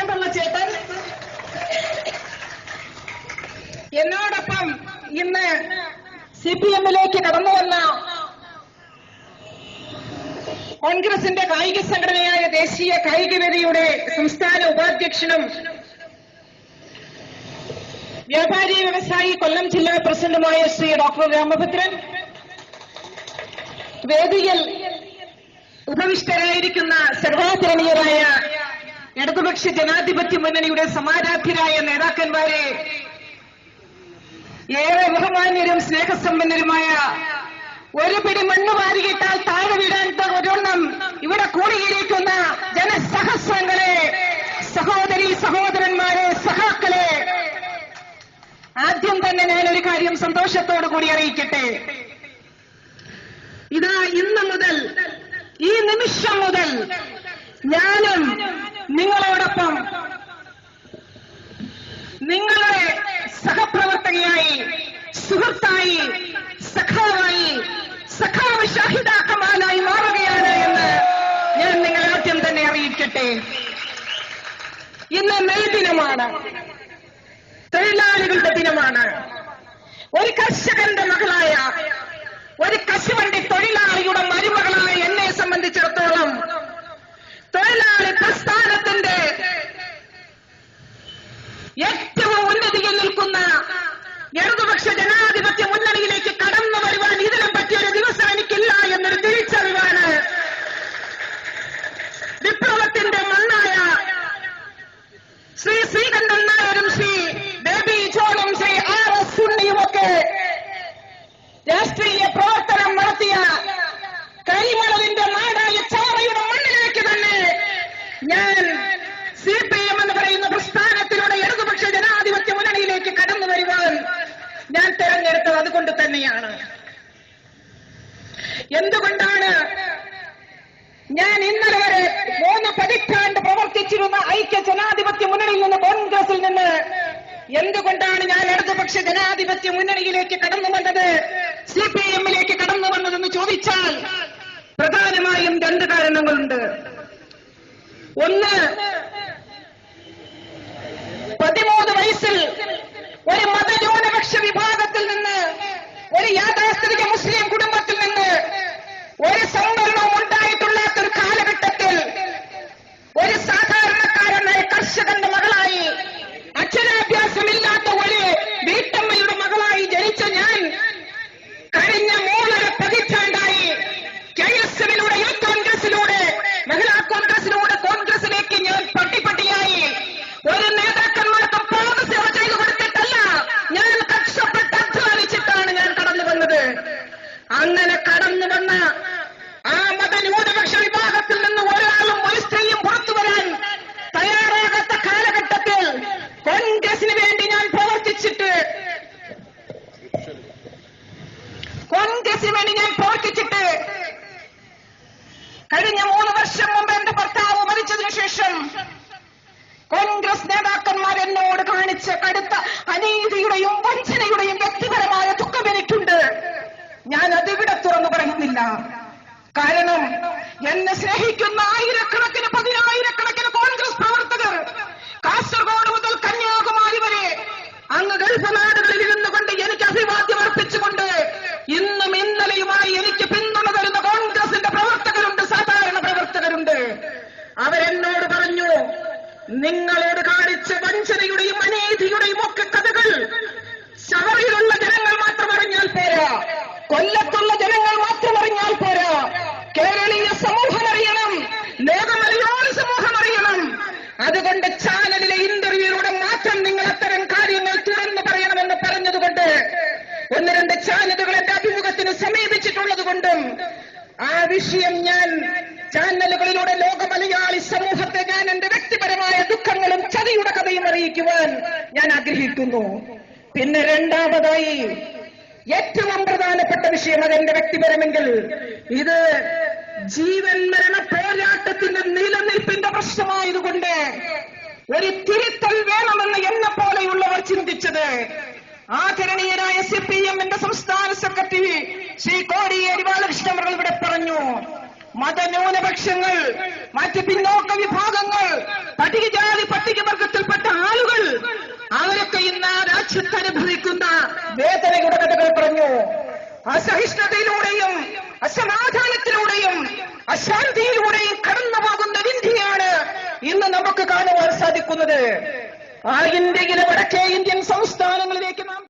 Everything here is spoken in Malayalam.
പിള്ള ചേട്ടൻ എന്നോടൊപ്പം ഇന്ന് സി പി എമ്മിലേക്ക് കടന്നു വന്ന കോൺഗ്രസിന്റെ കായിക സംഘടനയായ ദേശീയ കായിക വേദിയുടെ സംസ്ഥാന ഉപാധ്യക്ഷനും വ്യാപാരി വ്യവസായി കൊല്ലം ജില്ലാ പ്രസിഡന്റുമായ ശ്രീ ഡോക്ടർ രാമഭദ്രൻ വേദിയിൽ ഉപവിഷ്ടരായിരിക്കുന്ന സർവാധരണീയരായ ഇടതുപക്ഷ ജനാധിപത്യ മുന്നണിയുടെ സമാരാധ്യരായ നേതാക്കന്മാരെ ഏറെ ബഹുമാന്യരും സ്നേഹസമ്പന്നരുമായ ഒരു പിടി മണ്ണ് വാരിയിട്ടാൽ താഴെ വീടാൻ ഒരെണ്ണം ഇവിടെ കൂടിയിരിക്കുന്ന ജനസഹസ്രങ്ങളെ സഹോദരി സഹോദരന്മാരെ സഹാക്കളെ ആദ്യം തന്നെ ഞാൻ ഒരു കാര്യം സന്തോഷത്തോടു കൂടി അറിയിക്കട്ടെ. ഇതാ ഇന്ന് മുതൽ ഈ നിമിഷം മുതൽ ഞാനും നിങ്ങളോടൊപ്പം നിങ്ങളുടെ സഹപ്രവർത്തകയായി സുഹൃത്തായി സഖാവായി സഖാവ് ഷാഹിദാക്കമാനായി മാറുകയാണ് എന്ന് ഞാൻ നിങ്ങളെ ആദ്യം തന്നെ അറിയിക്കട്ടെ. ഇന്ന് മെയ് ദിനമാണ്. തൊഴിലാളികളുടെ ദിനമാണ്. ഒരു കർഷകന്റെ മകളായ ഒരു കശുവണ്ടി തൊഴിലാളിയുടെ മരുമകളായ എന്നെ സംബന്ധിച്ചിടത്തോളം ഏറ്റവും ഉന്നതിയിൽ നിൽക്കുന്ന ഇടതുപക്ഷ ജനാധിപത്യ മുന്നണിയിലേക്ക് കടന്നു വരുവാൻ ഇതിനെ ജനാധിപത്യ മുന്നണിയിൽ നിന്ന് കോൺഗ്രസിൽ നിന്ന് എന്തുകൊണ്ടാണ് ഞാൻ ഇടതുപക്ഷ ജനാധിപത്യ മുന്നണിയിലേക്ക് കടന്നു വന്നത്? സി പി എമ്മിലേക്ക് കടന്നു വന്നതെന്ന് ചോദിച്ചാൽ പ്രധാനമായും രണ്ട് കാരണങ്ങളുണ്ട്. ഒന്ന് പതിമൂന്ന് വയസ്സിൽ ഒരു മതന്യൂനപക്ഷ വിഭാഗത്തിൽ നിന്ന് ഒരു യാഥാസ്ഥിതിക മുസ്ലിം കുടുംബത്തിൽ നിന്ന് ഒരു സംവരണവും കോൺഗ്രസിന് വേണ്ടി ഞാൻ പ്രവർത്തിച്ചിട്ട് കഴിഞ്ഞ മൂന്ന് വർഷം മുമ്പ് എന്റെ ഭർത്താവ് മരിച്ചതിനു ശേഷം കോൺഗ്രസ് നേതാക്കന്മാർ എന്നോട് കാണിച്ച കടുത്ത അനീതിയുടെയും വഞ്ചനയുടെയും വ്യക്തിപരമായ ദുഃഖം എനിക്കുണ്ട്. ഞാൻ അതിവിടെ തുറന്നു പറയുന്നില്ല. കാരണം എന്നെ സ്നേഹിക്കുന്ന ആയിരക്കണക്കിന് സമീപിച്ചിട്ടുള്ളത് ആ വിഷയം ഞാൻ ചാനലുകളിലൂടെ ലോക മലയാളി സമൂഹത്തെ ഞാൻ എന്റെ വ്യക്തിപരമായ ദുഃഖങ്ങളും ചതിയുടെ കഥയും അറിയിക്കുവാൻ ഞാൻ ആഗ്രഹിക്കുന്നു. പിന്നെ രണ്ടാമതായി ഏറ്റവും പ്രധാനപ്പെട്ട വിഷയം അതെന്റെ വ്യക്തിപരമെങ്കിൽ ഇത് ജീവൻ മരണ പോരാട്ടത്തിന്റെ നിലനിൽപ്പിന്റെ പ്രശ്നമായതുകൊണ്ട് ഒരു തിരുത്തൽ വേണമെന്ന് എന്നെ പോലെയുള്ളവർ ചിന്തിച്ചത്. ആദരണീയരായ സി പി എമ്മിന്റെ സംസ്ഥാന സെക്രട്ടറി ശ്രീ കോടിയേരി ബാലകൃഷ്ണൻ അവർ ഇവിടെ പറഞ്ഞു. മതന്യൂനപക്ഷങ്ങൾ മറ്റ് പിന്നോക്ക വിഭാഗങ്ങൾ പട്ടികജാതി പട്ടികവർഗത്തിൽപ്പെട്ട ആളുകൾ അവരൊക്കെ ഇന്ന് രാജ്യത്ത് അനുഭവിക്കുന്ന വേദനയുടെ കഥകൾ പറഞ്ഞു. അസഹിഷ്ണുതയിലൂടെയും അസമാധാനത്തിലൂടെയും അശാന്തിയിലൂടെയും കടന്നു പോകുന്ന ഇന്ത്യയാണ് ഇന്ന് നമുക്ക് കാണുവാൻ സാധിക്കുന്നത്. ആ ഇന്ത്യയിലെ വടക്കേ ഇന്ത്യൻ സംസ്ഥാനങ്ങളിലേക്ക് നാം